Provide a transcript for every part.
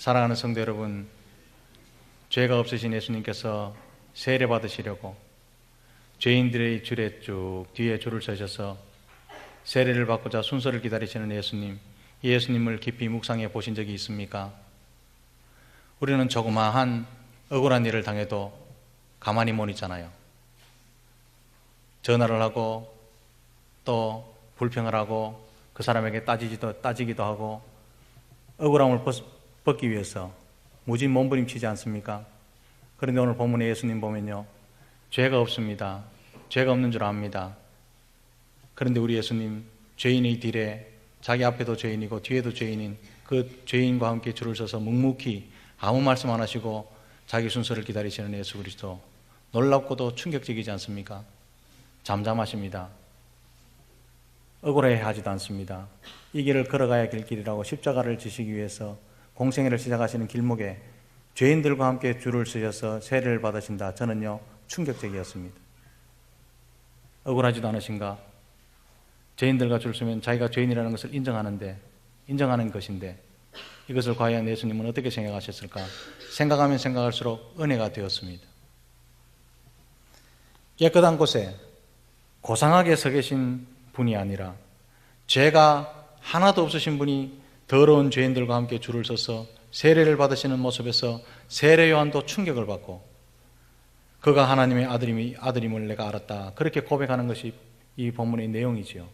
사랑하는 성도 여러분, 죄가 없으신 예수님께서 세례 받으시려고 죄인들의 줄에 쭉 뒤에 줄을 서셔서 세례를 받고자 순서를 기다리시는 예수님, 이 예수님을 깊이 묵상해 보신 적이 있습니까? 우리는 조그마한 억울한 일을 당해도 가만히 못 있잖아요. 전화를 하고 또 불평을 하고 그 사람에게 따지기도, 따지기도 하고 억울함을 벗, 벗기 위해서 무지 몸부림치지 않습니까? 그런데 오늘 본문에 예수님 보면요. 죄가 없습니다. 죄가 없는 줄 압니다. 그런데 우리 예수님 죄인의 딜에 자기 앞에도 죄인이고 뒤에도 죄인인 그 죄인과 함께 줄을 서서 묵묵히 아무 말씀 안 하시고 자기 순서를 기다리시는 예수 그리스도 놀랍고도 충격적이지 않습니까? 잠잠하십니다. 억울해 하지도 않습니다. 이 길을 걸어가야 될 길이라고 십자가를 지시기 위해서 공생애를 시작하시는 길목에 죄인들과 함께 줄을 서셔서 세례를 받으신다. 저는요, 충격적이었습니다. 억울하지도 않으신가? 죄인들과 줄 서면 자기가 죄인이라는 것을 인정하는데, 인정하는 것인데, 이것을 과연 예수님은 어떻게 생각하셨을까? 생각하면 생각할수록 은혜가 되었습니다. 깨끗한 곳에 고상하게 서 계신 분이 아니라 죄가 하나도 없으신 분이 더러운 죄인들과 함께 줄을 서서 세례를 받으시는 모습에서 세례 요한도 충격을 받고 그가 하나님의 아들임이 아들임을 내가 알았다. 그렇게 고백하는 것이 이 본문의 내용이지요.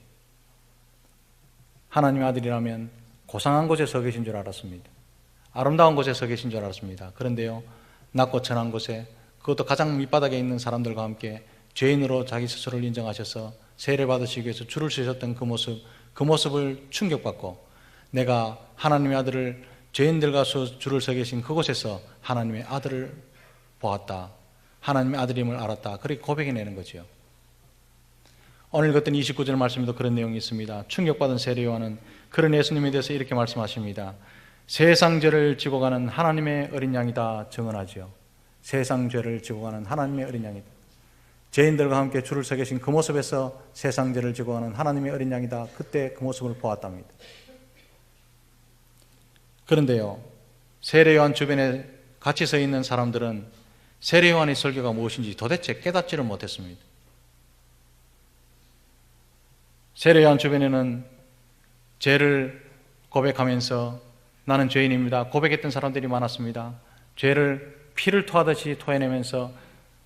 하나님의 아들이라면 고상한 곳에 서 계신 줄 알았습니다. 아름다운 곳에 서 계신 줄 알았습니다. 그런데요, 낮고 천한 곳에 그것도 가장 밑바닥에 있는 사람들과 함께 죄인으로 자기 스스로를 인정하셔서 세례 받으시기 위해서 줄을 서셨던 그 모습, 그 모습을 충격받고 내가 하나님의 아들을 죄인들과 줄을 서 계신 그곳에서 하나님의 아들을 보았다. 하나님의 아들임을 알았다. 그렇게 고백해내는 거지요. 오늘 읽었던 29절 말씀에도 그런 내용이 있습니다. 충격받은 세례요한은 그런 예수님에 대해서 이렇게 말씀하십니다. 세상 죄를 지고 가는 하나님의 어린 양이다 증언하지요. 세상 죄를 지고 가는 하나님의 어린 양이다. 죄인들과 함께 줄을 서 계신 그 모습에서 세상 죄를 지고 가는 하나님의 어린 양이다. 그때 그 모습을 보았답니다. 그런데요. 세례요한 주변에 같이 서 있는 사람들은 세례요한의 설교가 무엇인지 도대체 깨닫지를 못했습니다. 세례요한 주변에는 죄를 고백하면서 나는 죄인입니다. 고백했던 사람들이 많았습니다. 죄를 피를 토하듯이 토해내면서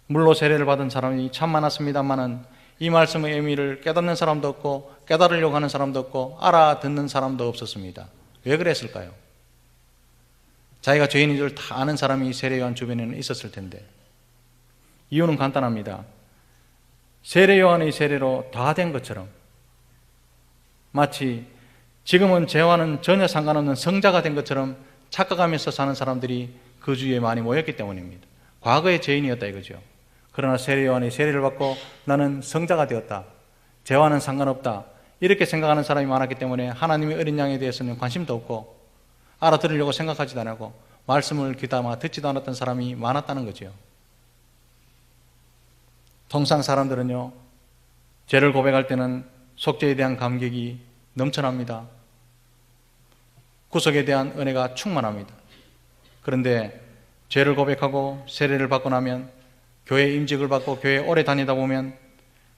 물로 세례를 받은 사람이 참 많았습니다만은 이 말씀의 의미를 깨닫는 사람도 없고 깨달으려고 하는 사람도 없고 알아듣는 사람도 없었습니다. 왜 그랬을까요? 자기가 죄인인 줄 다 아는 사람이 세례요한 주변에는 있었을 텐데 이유는 간단합니다. 세례요한의 세례로 다 된 것처럼 마치 지금은 죄와는 전혀 상관없는 성자가 된 것처럼 착각하면서 사는 사람들이 그 주위에 많이 모였기 때문입니다. 과거의 죄인이었다 이거죠. 그러나 세례요한이 세례를 받고 나는 성자가 되었다. 죄와는 상관없다. 이렇게 생각하는 사람이 많았기 때문에 하나님의 어린 양에 대해서는 관심도 없고 알아들으려고 생각하지도 않고 말씀을 귀담아 듣지도 않았던 사람이 많았다는 거죠. 통상 사람들은요, 죄를 고백할 때는 속죄에 대한 감격이 넘쳐납니다. 구속에 대한 은혜가 충만합니다. 그런데 죄를 고백하고 세례를 받고 나면 교회 임직을 받고 교회 오래 다니다 보면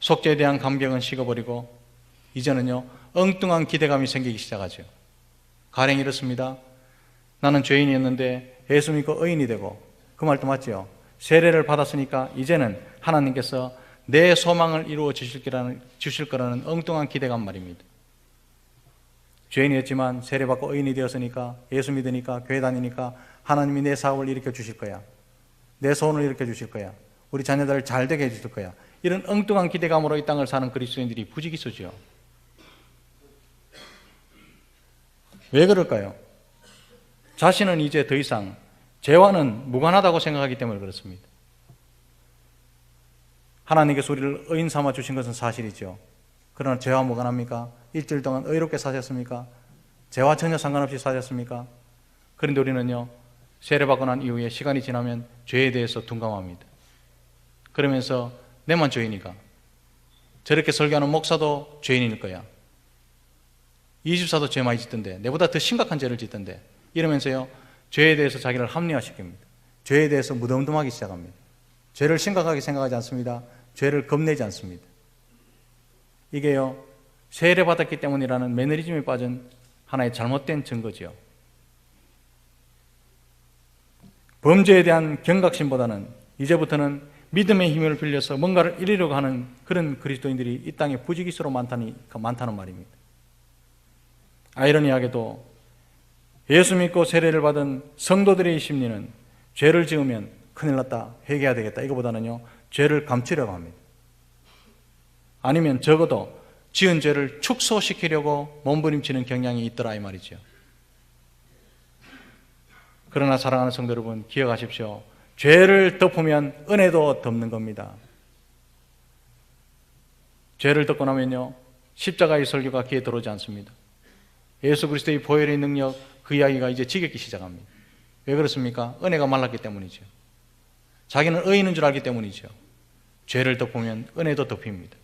속죄에 대한 감격은 식어버리고 이제는요 엉뚱한 기대감이 생기기 시작하죠. 가령 이렇습니다. 나는 죄인이었는데 예수 믿고 의인이 되고 그 말도 맞죠. 세례를 받았으니까 이제는 하나님께서 내 소망을 이루어 주실 거라는, 주실 거라는 엉뚱한 기대감 말입니다. 죄인이었지만 세례받고 의인이 되었으니까 예수 믿으니까 교회 다니니까 하나님이 내 사업을 일으켜 주실 거야. 내 소원을 일으켜 주실 거야. 우리 자녀들을 잘 되게 해 주실 거야. 이런 엉뚱한 기대감으로 이 땅을 사는 그리스도인들이 부지기수죠. 왜 그럴까요? 자신은 이제 더 이상 죄와는 무관하다고 생각하기 때문에 그렇습니다. 하나님께서 우리를 의인 삼아 주신 것은 사실이죠. 그러나 죄와 무관합니까? 일주일 동안 의롭게 사셨습니까? 죄와 전혀 상관없이 사셨습니까? 그런데 우리는요, 세례받고 난 이후에 시간이 지나면 죄에 대해서 둔감합니다. 그러면서 내만 죄인이가 저렇게 설교하는 목사도 죄인일 거야. 24도 죄 많이 짓던데 내보다 더 심각한 죄를 짓던데 이러면서요 죄에 대해서 자기를 합리화시킵니다. 죄에 대해서 무덤덤하기 시작합니다. 죄를 심각하게 생각하지 않습니다. 죄를 겁내지 않습니다. 이게요, 세례 받았기 때문이라는 매너리즘에 빠진 하나의 잘못된 증거지요. 범죄에 대한 경각심보다는 이제부터는 믿음의 힘을 빌려서 뭔가를 이루려고 하는 그런 그리스도인들이 이 땅에 부지기수로 많다니, 많다는 말입니다. 아이러니하게도 예수 믿고 세례를 받은 성도들의 심리는 죄를 지으면 큰일 났다, 회개해야 되겠다. 이거보다는요, 죄를 감추려고 합니다. 아니면 적어도 지은 죄를 축소시키려고 몸부림치는 경향이 있더라 이 말이죠. 그러나 사랑하는 성도 여러분 기억하십시오. 죄를 덮으면 은혜도 덮는 겁니다. 죄를 덮고 나면요 십자가의 설교가 귀에 들어오지 않습니다. 예수 그리스도의 보혈의 능력 그 이야기가 이제 지겹기 시작합니다. 왜 그렇습니까? 은혜가 말랐기 때문이죠. 자기는 의인인 줄 알기 때문이죠. 죄를 덮으면 은혜도 덮입니다.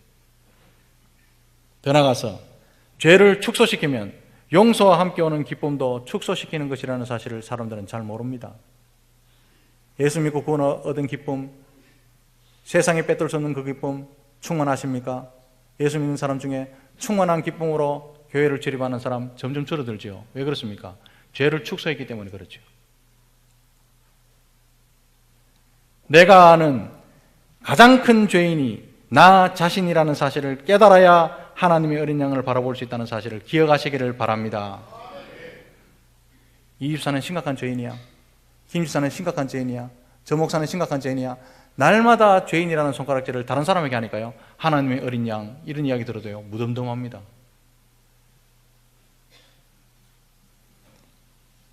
더 나아가서 죄를 축소시키면 용서와 함께 오는 기쁨도 축소시키는 것이라는 사실을 사람들은 잘 모릅니다. 예수 믿고 구원 얻은 기쁨, 세상에 빼돌 수 없는 그 기쁨 충만하십니까? 예수 믿는 사람 중에 충만한 기쁨으로 교회를 출입하는 사람 점점 줄어들죠. 왜 그렇습니까? 죄를 축소했기 때문에 그렇죠. 내가 아는 가장 큰 죄인이 나 자신이라는 사실을 깨달아야 하나님의 어린 양을 바라볼 수 있다는 사실을 기억하시기를 바랍니다. 이 집사는 심각한 죄인이야. 김 집사는 심각한 죄인이야. 저 목사는 심각한 죄인이야. 날마다 죄인이라는 손가락질을 다른 사람에게 하니까요. 하나님의 어린 양 이런 이야기 들어도요. 무덤덤합니다.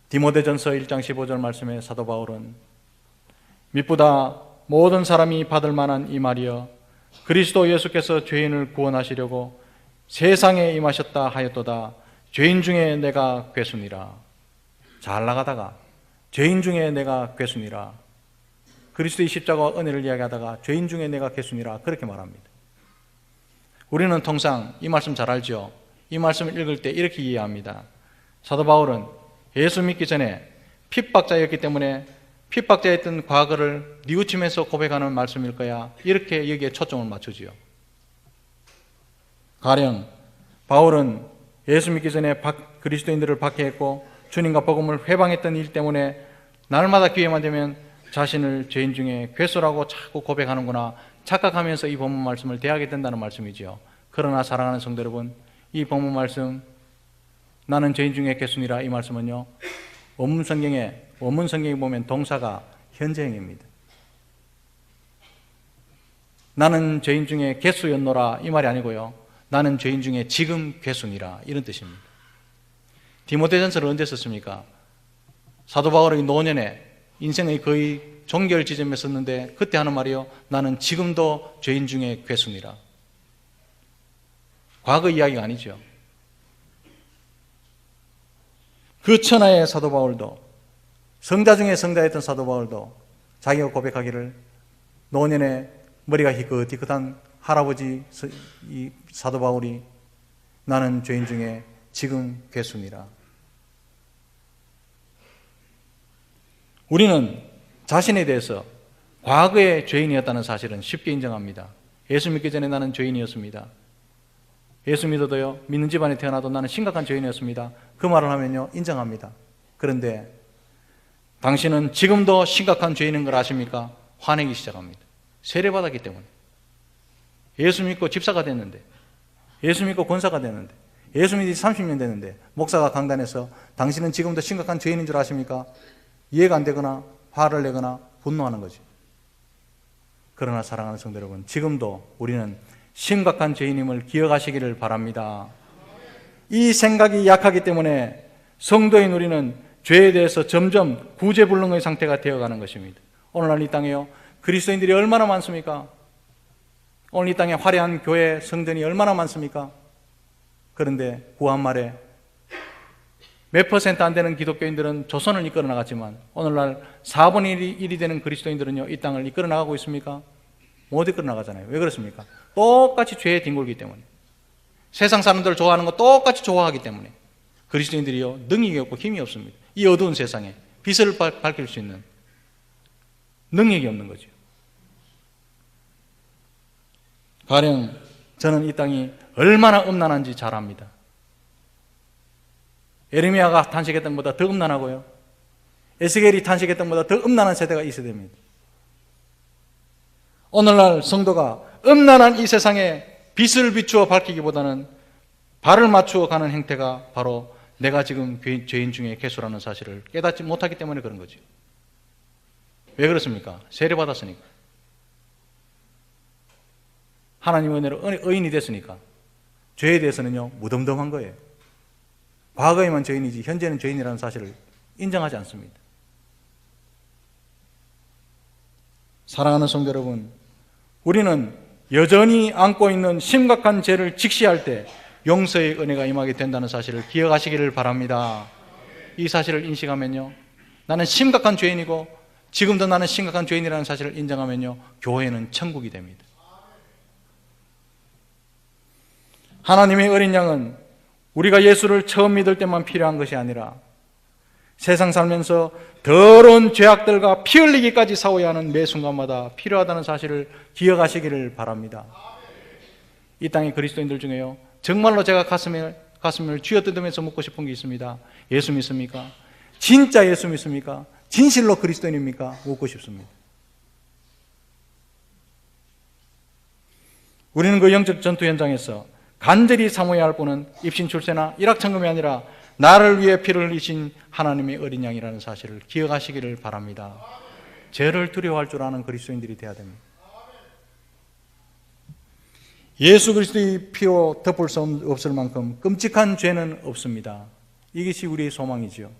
디모데전서 1장 15절 말씀에 사도 바울은 mit보다 모든 사람이 받을 만한 이 말이여 그리스도 예수께서 죄인을 구원하시려고 세상에 임하셨다 하였도다. 죄인 중에 내가 괴순이라. 잘 나가다가 죄인 중에 내가 괴순이라. 그리스도의 십자가와 은혜를 이야기하다가 죄인 중에 내가 괴순이라 그렇게 말합니다. 우리는 통상 이 말씀 잘 알죠 이 말씀을 읽을 때 이렇게 이해합니다. 사도 바울은 예수 믿기 전에 핍박자였기 때문에 핍박자였던 과거를 뉘우치면서 고백하는 말씀일 거야. 이렇게 여기에 초점을 맞추지요. 가령 바울은 예수 믿기 전에 그리스도인들을 박해했고 주님과 복음을 회방했던 일 때문에 날마다 기회만 되면 자신을 죄인 중에 괴수라고 자꾸 고백하는구나 착각하면서 이 본문 말씀을 대하게 된다는 말씀이지요. 그러나 사랑하는 성도 여러분, 이 본문 말씀 나는 죄인 중에 괴순이라 이 말씀은요. 원문 성경에 원문 성경에 보면 동사가 현재형입니다. 나는 죄인 중에 괴수였노라 이 말이 아니고요. 나는 죄인 중에 지금 괴순이라 이런 뜻입니다. 디모데전서를 언제 썼습니까? 사도 바울의 노년에 인생의 거의 종결 지점에 썼는데 그때 하는 말이요. 나는 지금도 죄인 중에 괴순이라. 과거 이야기가 아니죠. 그 천하의 사도 바울도 성자 중에 성자였던 사도 바울도 자기가 고백하기를 노년에 머리가 희끗희끗한 할아버지 이 사도 바울이 나는 죄인 중에 지금 괴순이라. 우리는 자신에 대해서 과거의 죄인이었다는 사실은 쉽게 인정합니다. 예수 믿기 전에 나는 죄인이었습니다. 예수 믿어도요, 믿는 집안에 태어나도 나는 심각한 죄인이었습니다. 그 말을 하면요, 인정합니다. 그런데 당신은 지금도 심각한 죄인인 걸 아십니까? 화내기 시작합니다. 세례받았기 때문에. 예수 믿고 집사가 됐는데, 예수 믿고 권사가 됐는데, 예수 믿이 30년 됐는데, 목사가 강단에서 당신은 지금도 심각한 죄인인 줄 아십니까? 이해가 안 되거나, 화를 내거나, 분노하는 거지. 그러나 사랑하는 성도 여러분, 지금도 우리는 심각한 죄인임을 기억하시기를 바랍니다. 이 생각이 약하기 때문에 성도인 우리는 죄에 대해서 점점 구제불능의 상태가 되어가는 것입니다. 오늘날 이 땅에요. 그리스도인들이 얼마나 많습니까? 오늘 이 땅에 화려한 교회 성전이 얼마나 많습니까? 그런데 구한 말에 몇 퍼센트 안 되는 기독교인들은 조선을 이끌어 나갔지만 오늘날 4분의 1이 되는 그리스도인들은요, 이 땅을 이끌어 나가고 있습니까? 못 이끌어 나가잖아요. 왜 그렇습니까? 똑같이 죄에 뒹굴기 때문에. 세상 사람들을 좋아하는 거 똑같이 좋아하기 때문에. 그리스도인들이요, 능력이 없고 힘이 없습니다. 이 어두운 세상에, 빛을 밝- 밝힐 수 있는 능력이 없는 거죠. 가령 저는 이 땅이 얼마나 음란한지 잘 압니다. 에르미야가 탄식했던 것보다 더 음란하고요. 에스겔이 탄식했던 것보다 더 음란한 세대가 있어야 됩니다. 오늘날 성도가 음란한 이 세상에 빛을 비추어 밝히기보다는 발을 맞추어 가는 행태가 바로 내가 지금 죄- 죄인 중에 개수라는 사실을 깨닫지 못하기 때문에 그런 거죠. 왜 그렇습니까? 세례 받았으니까. 하나님의 은혜로 의- 의인이 됐으니까. 죄에 대해서는요, 무덤덤한 거예요. 과거에만 죄인이지, 현재는 죄인이라는 사실을 인정하지 않습니다. 사랑하는 성도 여러분, 우리는 여전히 안고 있는 심각한 죄를 직시할 때 용서의 은혜가 임하게 된다는 사실을 기억하시기를 바랍니다. 이 사실을 인식하면요. 나는 심각한 죄인이고 지금도 나는 심각한 죄인이라는 사실을 인정하면요. 교회는 천국이 됩니다. 하나님의 어린 양은 우리가 예수를 처음 믿을 때만 필요한 것이 아니라 세상 살면서 더러운 죄악들과 피 흘리기까지 싸워야 하는 매 순간마다 필요하다는 사실을 기억하시기를 바랍니다. 이 땅의 그리스도인들 중에요. 정말로 제가 가슴에, 가슴을 쥐어뜯으면서 묻고 싶은 게 있습니다. 예수 믿습니까? 진짜 예수 믿습니까? 진실로 그리스도인입니까? 묻고 싶습니다. 우리는 그 영적 전투 현장에서 간절히 사모해야 할 분은 입신 출세나 일확천금이 아니라 나를 위해 피를 흘리신 하나님의 어린 양이라는 사실을 기억하시기를 바랍니다. 죄를 두려워할 줄 아는 그리스도인들이 되어야 됩니다. 예수 그리스도의 피로 덮을 수 없을 만큼 끔찍한 죄는 없습니다. 이것이 우리의 소망이지요.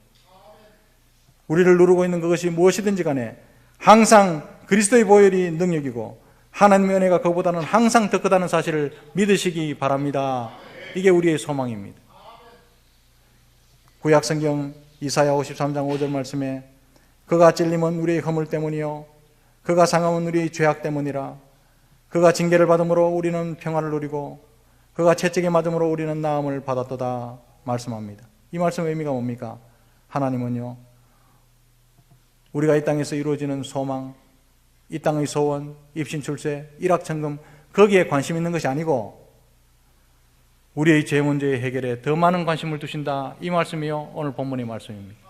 우리를 누르고 있는 그것이 무엇이든지 간에 항상 그리스도의 보혈이 능력이고 하나님의 은혜가 그보다는 항상 더 크다는 사실을 믿으시기 바랍니다. 이게 우리의 소망입니다. 구약 성경 이사야 53장 5절 말씀에 그가 찔림은 우리의 허물 때문이요 그가 상함은 우리의 죄악 때문이라 그가 징계를 받음으로 우리는 평화를 누리고 그가 채찍에 맞음으로 우리는 나음을 받았도다 말씀합니다. 이 말씀의 의미가 뭡니까? 하나님은요 우리가 이 땅에서 이루어지는 소망, 이 땅의 소원, 입신 출세, 일확천금 거기에 관심 있는 것이 아니고 우리의 죄 문제의 해결에 더 많은 관심을 두신다 이 말씀이요 오늘 본문의 말씀입니다.